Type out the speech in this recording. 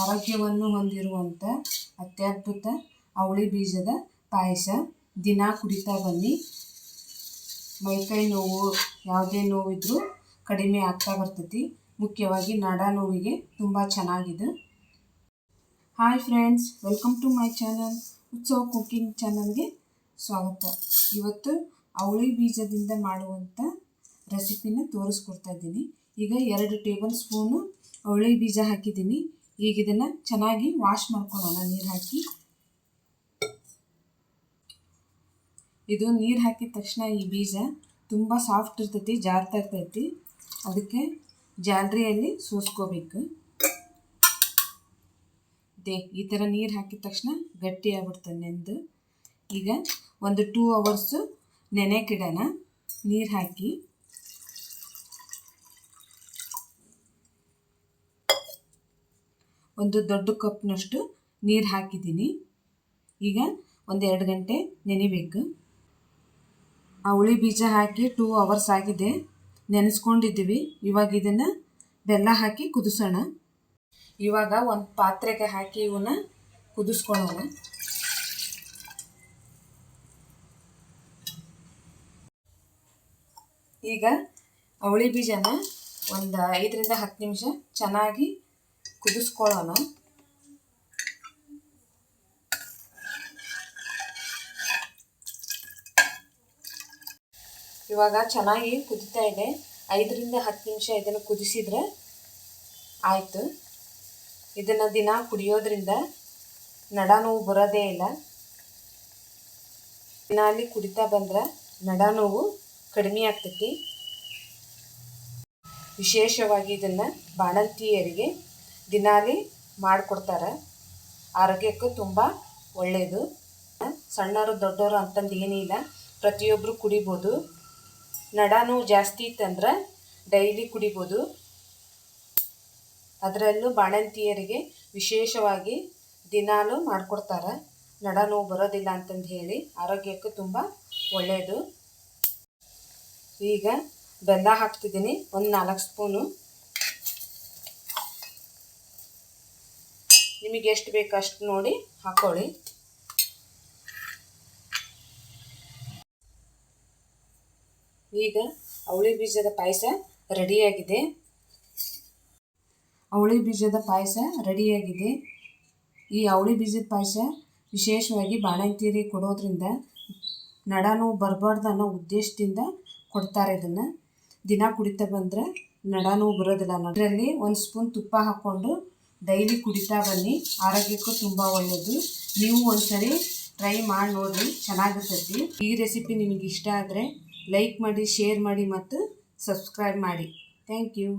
ಆರೋಗ್ಯವನ್ನು ಹೊಂದಿರುವಂಥ ಅತ್ಯದ್ಭುತ ಅವಳಿ ಬೀಜದ ಪಾಯಸ. ದಿನ ಕುಡಿತಾ ಬನ್ನಿ. ಮೈಕೈ ನೋವು, ಯಾವುದೇ ನೋವಿದ್ರೂ ಕಡಿಮೆ ಆಗ್ತಾ ಬರ್ತೈತಿ. ಮುಖ್ಯವಾಗಿ ನಾಡ ನೋವಿಗೆ ತುಂಬ ಚೆನ್ನಾಗಿದೆ. Hi friends welcome to my channel Utsava cooking ಚಾನಲ್ಗೆ ಸ್ವಾಗತ. ಇವತ್ತು ಅವಳಿ ಬೀಜದಿಂದ ಮಾಡುವಂಥ ರೆಸಿಪಿನ ತೋರಿಸ್ಕೊಡ್ತಾ ಇದ್ದೀನಿ. ಈಗ ಎರಡು ಟೇಬಲ್ ಸ್ಪೂನು ಅವಳಿ ಬೀಜ ಹಾಕಿದ್ದೀನಿ. ಈಗ ಇದನ್ನು ಚೆನ್ನಾಗಿ ವಾಶ್ ಮಾಡ್ಕೊಳ್ಳೋಣ ನೀರು ಹಾಕಿ. ಇದು ನೀರು ಹಾಕಿದ ತಕ್ಷಣ ಈ ಬೀಜ ತುಂಬ ಸಾಫ್ಟ್ ಇರ್ತೈತಿ, ಜಾರ್ತಾ ಇರ್ತೈತಿ. ಅದಕ್ಕೆ ಜಾಲರಿಯಲ್ಲಿ ಸೂಸ್ಕೋಬೇಕು. ದೇ ಈ ಥರ ನೀರು ಹಾಕಿದ ತಕ್ಷಣ ಗಟ್ಟಿ ಆಗ್ಬಿಡ್ತದೆ ನೆಂದು ಈಗ ಒಂದು ಟೂ ಅವರ್ಸು ನೆನೆಕಿಡೋಣ, ನೀರು ಹಾಕಿ. ಒಂದು ದೊಡ್ಡ ಕಪ್ನಷ್ಟು ನೀರು ಹಾಕಿದ್ದೀನಿ. ಈಗ ಒಂದು ಎರಡು ಗಂಟೆ ನೆನಿಬೇಕು. ಆ ಹುಳಿ ಬೀಜ ಹಾಕಿ ಟೂ ಅವರ್ಸ್ ಆಗಿದೆ. ನೆನೆಸ್ಕೊಂಡಿದ್ದೀವಿ. ಇವಾಗ ಇದನ್ನು ಬೆಲ್ಲ ಹಾಕಿ ಕುದಿಸೋಣ. ಇವಾಗ ಒಂದು ಪಾತ್ರೆಗೆ ಹಾಕಿ ಇವನ್ನ ಕುದಿಸ್ಕೊಳ್ಳೋಣ ಈಗ ಅವಳಿ ಬೀಜನ ಒಂದು ಐದರಿಂದ ಹತ್ತು ನಿಮಿಷ ಚೆನ್ನಾಗಿ ಕುದಿಸ್ಕೊಳ್ಳೋಣ ಇವಾಗ ಚೆನ್ನಾಗಿ ಕುದಿತಾ ಇದೆ ಐದರಿಂದ ಹತ್ತು ನಿಮಿಷ ಇದನ್ನು ಕುದಿಸಿದ್ರೆ ಆಯಿತು ಇದನ್ನು ದಿನ ಕುಡಿಯೋದ್ರಿಂದ ನಡ ನೋವು ಬರೋದೇ ಇಲ್ಲ ದಿನಾಲಿ ಕುಡಿತಾ ಬಂದ್ರೆ ನಡ ನೋವು ಕಡಿಮೆ ಆಗ್ತೈತಿ ವಿಶೇಷವಾಗಿ ಇದನ್ನು ಬಾಣಂತಿಯರಿಗೆ ದಿನಾಲಿ ಮಾಡಿಕೊಡ್ತಾರೆ. ಆರೋಗ್ಯಕ್ಕೂ ತುಂಬ ಒಳ್ಳೆಯದು ಸಣ್ಣವರು ದೊಡ್ಡವರು ಅಂತಂದು ಏನಿಲ್ಲ ಪ್ರತಿಯೊಬ್ಬರು ಕುಡಿಬೋದು. ನೋವು ಜಾಸ್ತಿ ಇತ್ತಂದ್ರೆ ಡೈಲಿ ಕುಡಿಬೋದು. ಅದರಲ್ಲೂ ಬಾಣಂತಿಯರಿಗೆ ವಿಶೇಷವಾಗಿ ದಿನಾಲೂ ಮಾಡಿಕೊಡ್ತಾರೆ. ನಡ ನೋವು ಬರೋದಿಲ್ಲ ಅಂತಂದು ಹೇಳಿ ಆರೋಗ್ಯಕ್ಕೂ ತುಂಬ ಒಳ್ಳೆಯದು ಈಗ ಬೆಲ್ಲ ಹಾಕ್ತಿದ್ದೀನಿ. ಒಂದು ನಾಲ್ಕು ಸ್ಪೂನು. ನಿಮಗೆ ಎಷ್ಟು ಬೇಕು ಅಷ್ಟು ನೋಡಿ ಹಾಕ್ಕೊಳ್ಳಿ ಈಗ ಅವಳಿ ಬೀಜದ ಪಾಯಸ ರೆಡಿಯಾಗಿದೆ. ಅವಳಿ ಬೀಜದ ಪಾಯಸ ರೆಡಿಯಾಗಿದೆ. ಈ ಅವಳಿ ಬೀಜದ ಪಾಯಸ ವಿಶೇಷವಾಗಿ ಬಾಣಂತೀರಿ ಕೊಡೋದ್ರಿಂದ ನಡ ನೋವು ಬರಬಾರ್ದು ಅನ್ನೋ ಉದ್ದೇಶದಿಂದ ಕೊಡ್ತಾರೆ ಇದನ್ನು. ದಿನ ಕುಡಿತಾ ಬಂದರೆ ನಡ ನೋವು ಬರೋದಿಲ್ಲ. ಅದರಲ್ಲಿ ಒಂದು ಸ್ಪೂನ್ ತುಪ್ಪ ಹಾಕ್ಕೊಂಡು ಡೈಲಿ ಕುಡಿತಾ ಬನ್ನಿ. ಆರೋಗ್ಯಕ್ಕೂ ತುಂಬ ಒಳ್ಳೆಯದು ನೀವು ಒಂದ್ಸರಿ ಟ್ರೈ ಮಾಡಿ ನೋಡಿರಿ, ಚೆನ್ನಾಗಿರ್ತೈತಿ. ಈ ರೆಸಿಪಿ ನಿಮಗೆ ಇಷ್ಟ ಆದರೆ ಲೈಕ್ ಮಾಡಿ, ಶೇರ್ ಮಾಡಿ ಮತ್ತು ಸಬ್ಸ್ಕ್ರೈಬ್ ಮಾಡಿ. Thank you.